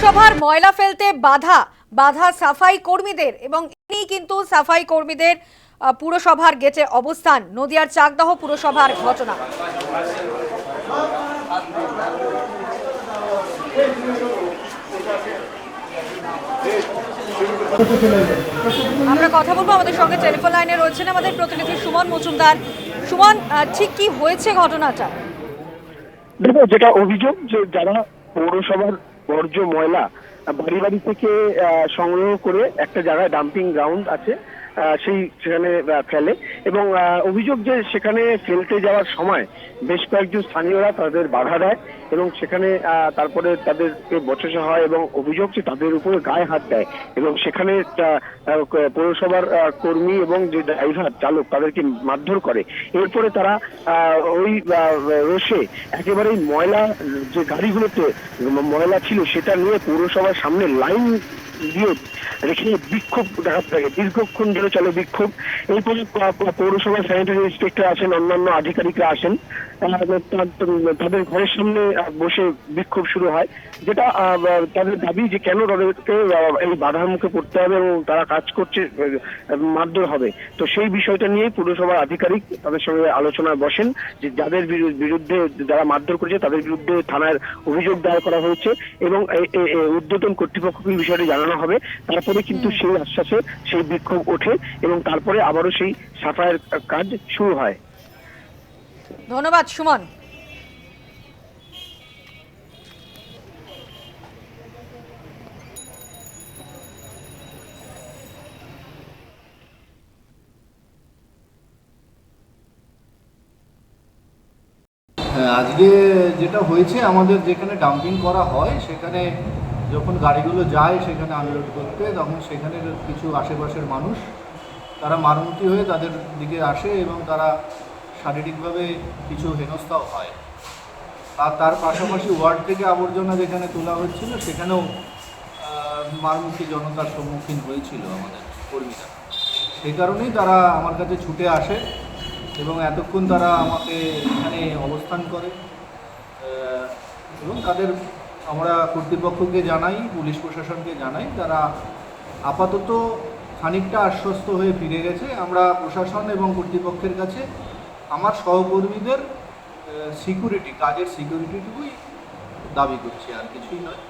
পুরসভার ময়লা ফেলতে বাধা বাধা সাফাই কর্মীদের এবং ইনি কিন্তু সাফাই কর্মীদের পুরসভার গেটে অবস্থান, নদিয়ার চাকদাহ পুরসভার ঘটনা। আমরা কথা বলব আমাদের সঙ্গে টেলিফোন লাইনে রয়েছেন আমাদের প্রতিনিধি সুমন মজুমদার। সুমন ঠিক কি হয়েছে ঘটনাটা? দেখো যেটা অভিযোগ যে যারা পৌরসভার বর্জ্য ময়লা বাড়ি বাড়ি থেকে সংগ্রহ করে একটা জায়গায় ডাম্পিং গ্রাউন্ড আছে। সেই সেখানে ফেলে। এবং অভিযোগ যে সেখানে ফেলতে যাওয়ার সময় বেশ কয়েকজন স্থানীয়রা তাদের বাধা দেয় এবং সেখানে তারপরে তাদেরকে বচসা হয় এবং অভিযোগ যে তাদের উপরে গায়ে হাত দেয় এবং সেখানে পৌরসভার কর্মী এবং যে ড্রাইভার, চালক তাদেরকে মারধর করে। এরপরে তারা ওই রোষে একেবারেই ময়লা, যে গাড়িগুলোতে ময়লা ছিল সেটা নিয়ে পৌরসভার সামনে লাইন দিয়ে রেখে বিক্ষোভ দেখাতে থাকে। দীর্ঘক্ষণ ধরে চলে বিক্ষোভ। এরপরে প- প- পৌরসভার স্যানিটারি ইন্সপেক্টর আসেন, অন্যান্য আধিকারিকরা আসেন। তাদের ঘরের সামনে বসে বিক্ষোভ শুরু হয়, যেটা তাদের দাবি যে কেন তাদেরকে এই বাধার মুখে পড়তে হবে এবং তারা কাজ করছে, মারধর হবে। তো সেই বিষয়টা নিয়ে পুরসভার আধিকারিক তাদের সঙ্গে আলোচনায় বসেন, যে যাদের বিরু- বিরুদ্ধে যারা মারধর করেছে, তাদের বিরুদ্ধে থানার অভিযোগ দায়ের করা হয়েছে এবং ঊর্ধ্বতন কর্তৃপক্ষকে বিষয়টি জানানো হবে। তারপরে কিন্তু সেই আশ্বাসে সেই বিক্ষোভ ওঠে এবং তারপরে আবারও সেই সাফাইয়ের কাজ শুরু হয়। ধন্যবাদ সুমন। আজকে যেটা হয়েছে আমাদের যেখানে ডাম্পিং করা হয় সেখানে যখন গাড়িগুলো যায় সেখানে আনলোড করতে, তখন সেখানে কিছু আশেপাশের মানুষ, তারা মারমুখী হয়ে তাদের দিকে আসে এবং তারা শারীরিকভাবে কিছু হেনস্থাও হয়। আর তার পাশাপাশি ওয়ার্ড থেকে আবর্জনা যেখানে তোলা হচ্ছিল, সেখানেও মারমুখী জনতার সম্মুখীন হয়েছিল আমাদের কর্মীরা। সেই কারণেই তারা আমার কাছে ছুটে আসে এবং এতক্ষণ তারা আমাকে এখানে অবস্থান করে এবং তাদের আমরা কর্তৃপক্ষকে জানাই, পুলিশ প্রশাসনকে জানাই, তারা আপাতত খানিকটা আশ্বস্ত হয়ে ফিরে গেছে। আমরা প্রশাসন এবং কর্তৃপক্ষের কাছে আমার সহকর্মীদের সিকিউরিটি কাজের সিকিউরিটিটুকুই দাবি করছি, আর কিছুই নয়।